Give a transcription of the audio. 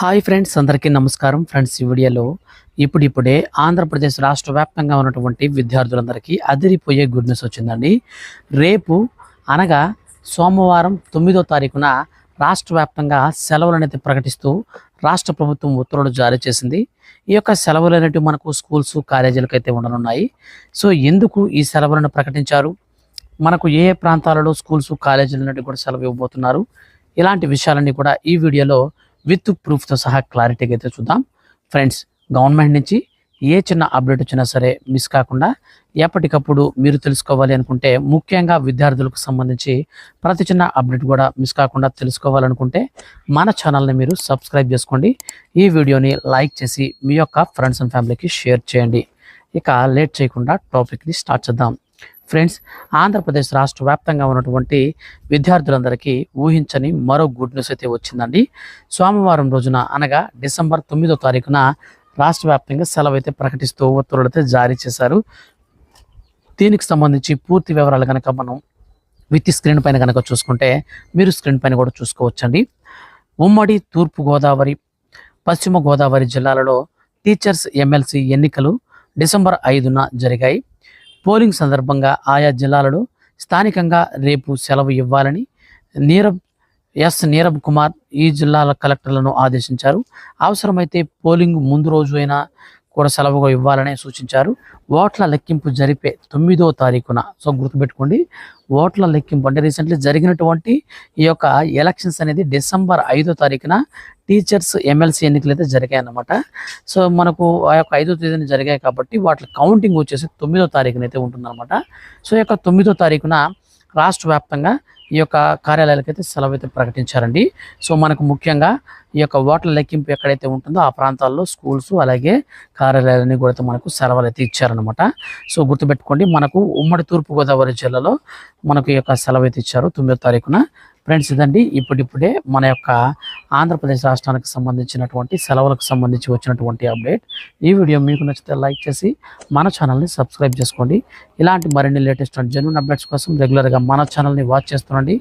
Hi friends అందరికీ నమస్కారం. Friends ఈ వీడియోలో ఇప్పుడిప్పుడే ఆంధ్రప్రదేశ్ రాష్ట్ర వ్యాప్తంగా ఉన్నటువంటి విద్యార్థులందరికీ అదిరిపోయే గుడ్ న్యూస్ వచ్చిందండి. రేపు అనగా సోమవారం తొమ్మిదో తారీఖున రాష్ట్ర వ్యాప్తంగా సెలవులు అనేది ప్రకటిస్తూ రాష్ట్ర ప్రభుత్వం ఉత్తర్వులు జారీ చేసింది. ఈ యొక్క సెలవులు అనేవి మనకు స్కూల్స్ కాలేజీలకు అయితే ఉండనున్నాయి. సో ఎందుకు ఈ సెలవులను ప్రకటించారు? మనకు ఏ ఏ ప్రాంతాలలో స్కూల్స్ కాలేజీలు అనేవి కూడా సెలవు ఇవ్వబోతున్నారు? ఇలాంటి విషయాలన్నీ కూడా ఈ వీడియోలో విత్ ప్రూఫ్తో సహా క్లారిటీగా అయితే చూద్దాం. ఫ్రెండ్స్ గవర్నమెంట్ నుంచి ఏ చిన్న అప్డేట్ వచ్చినా సరే మిస్ కాకుండా ఎప్పటికప్పుడు మీరు తెలుసుకోవాలి అనుకుంటే ముఖ్యంగా విద్యార్థులకు సంబంధించి ప్రతి చిన్న అప్డేట్ కూడా మిస్ కాకుండా తెలుసుకోవాలనుకుంటే మన ఛానల్ని మీరు సబ్స్క్రైబ్ చేసుకోండి. ఈ వీడియోని లైక్ చేసి మీ యొక్క ఫ్రెండ్స్ అండ్ ఫ్యామిలీకి షేర్ చేయండి. ఇక లేట్ చేయకుండా టాపిక్ని స్టార్ట్ చేద్దాం. ఫ్రెండ్స్ ఆంధ్రప్రదేశ్ రాష్ట్ర వ్యాప్తంగా ఉన్నటువంటి విద్యార్థులందరికీ ఊహించని మరో గుడ్ న్యూస్ అయితే వచ్చిందండి. సోమవారం రోజున అనగా డిసెంబర్ తొమ్మిదో తారీఖున రాష్ట్ర వ్యాప్తంగా సెలవు అయితే ప్రకటిస్తూ ఉత్తర్వులు అయితే జారీ చేశారు. దీనికి సంబంధించి పూర్తి వివరాలు కనుక మనం విత్ స్క్రీన్ పైన కనుక చూసుకుంటే మీరు స్క్రీన్ పైన కూడా చూసుకోవచ్చండి. ఉమ్మడి తూర్పు గోదావరి పశ్చిమ గోదావరి జిల్లాలలో టీచర్స్ ఎమ్మెల్సీ ఎన్నికలు డిసెంబర్ ఐదున జరిగాయి. పోలింగ్ సందర్భంగా ఆయా జిల్లాలలో స్థానికంగా రేపు సెలవు ఇవ్వాలని నీరబ్ ఎస్ నీరబ్ కుమార్ ఈ జిల్లాల కలెక్టర్లను ఆదేశించారు. అవసరమైతే పోలింగ్ ముందు రోజు అయినా కూడా సెలవుగా ఇవ్వాలని సూచించారు. ఓట్ల లెక్కింపు జరిపే తొమ్మిదో తారీఖున సో గుర్తుపెట్టుకోండి ఓట్ల లెక్కింపు అంటే రీసెంట్లీ జరిగినటువంటి ఈ యొక్క ఎలక్షన్స్ అనేది డిసెంబర్ ఐదో తారీఖున టీచర్స్ ఎమ్మెల్సీ ఎన్నికలు అయితే జరిగాయి అన్నమాట సో మనకు ఆ యొక్క ఐదో తేదీన జరిగాయి కాబట్టి వాటి కౌంటింగ్ వచ్చేసి తొమ్మిదో తారీఖున అయితే ఉంటుందన్నమాట. సో ఈ యొక్క తొమ్మిదో తారీఖున రాష్ట్ర వ్యాప్తంగా ఈ యొక్క కార్యాలయాలకు అయితే సెలవు అయితే ప్రకటించారండి. సో మనకు ముఖ్యంగా ఈ యొక్క ఓట్ల లెక్కింపు ఎక్కడైతే ఉంటుందో ఆ ప్రాంతాల్లో స్కూల్స్ అలాగే కార్యాలయాలన్నీ కూడా మనకు సెలవులు అయితే ఇచ్చారనమాట సో గుర్తుపెట్టుకోండి మనకు ఉమ్మడి తూర్పుగోదావరి జిల్లాలో మనకు ఈ యొక్క సెలవు అయితే ఇచ్చారు తొమ్మిదో తారీఖున. ఫ్రెండ్స్ ఇదండి. ఇప్పుడిప్పుడే మన యొక్క ఆంధ్రప్రదేశ్ రాష్ట్రానికి సంబంధించినటువంటి సెలవులకు సంబంధించి వచ్చినటువంటి అప్డేట్. ఈ వీడియో మీకు నచ్చితే లైక్ చేసి మన ఛానల్ని సబ్స్క్రైబ్ చేసుకోండి. ఇలాంటి మరిన్ని లేటెస్ట్ అండ్ జెన్యున్ అప్డేట్స్ కోసం రెగ్యులర్గా మన ఛానల్ని వాచ్ చేస్తుండండి